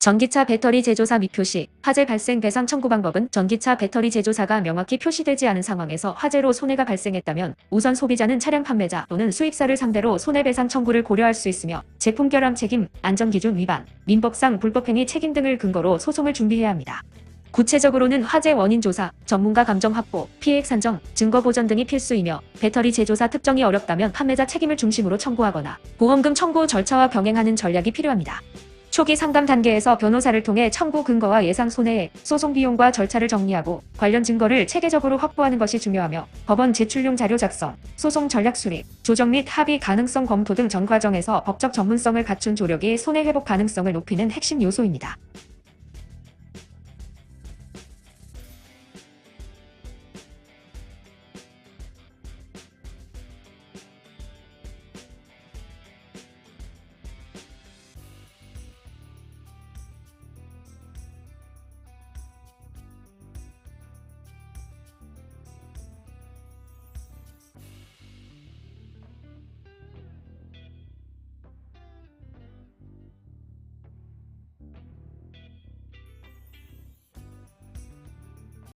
전기차 배터리 제조사 미표시, 화재 발생 배상 청구 방법은 전기차 배터리 제조사가 명확히 표시되지 않은 상황에서 화재로 손해가 발생했다면 우선 소비자는 차량 판매자 또는 수입사를 상대로 손해배상 청구를 고려할 수 있으며 제품 결함 책임, 안전기준 위반, 민법상 불법행위 책임 등을 근거로 소송을 준비해야 합니다. 구체적으로는 화재 원인 조사, 전문가 감정 확보, 피해액 산정, 증거 보전 등이 필수이며 배터리 제조사 특정이 어렵다면 판매자 책임을 중심으로 청구하거나 보험금 청구 절차와 병행하는 전략이 필요합니다. 초기 상담 단계에서 변호사를 통해 청구 근거와 예상 손해액, 소송 비용과 절차를 정리하고 관련 증거를 체계적으로 확보하는 것이 중요하며 법원 제출용 자료 작성, 소송 전략 수립, 조정 및 합의 가능성 검토 등 전 과정에서 법적 전문성을 갖춘 조력이 손해 회복 가능성을 높이는 핵심 요소입니다.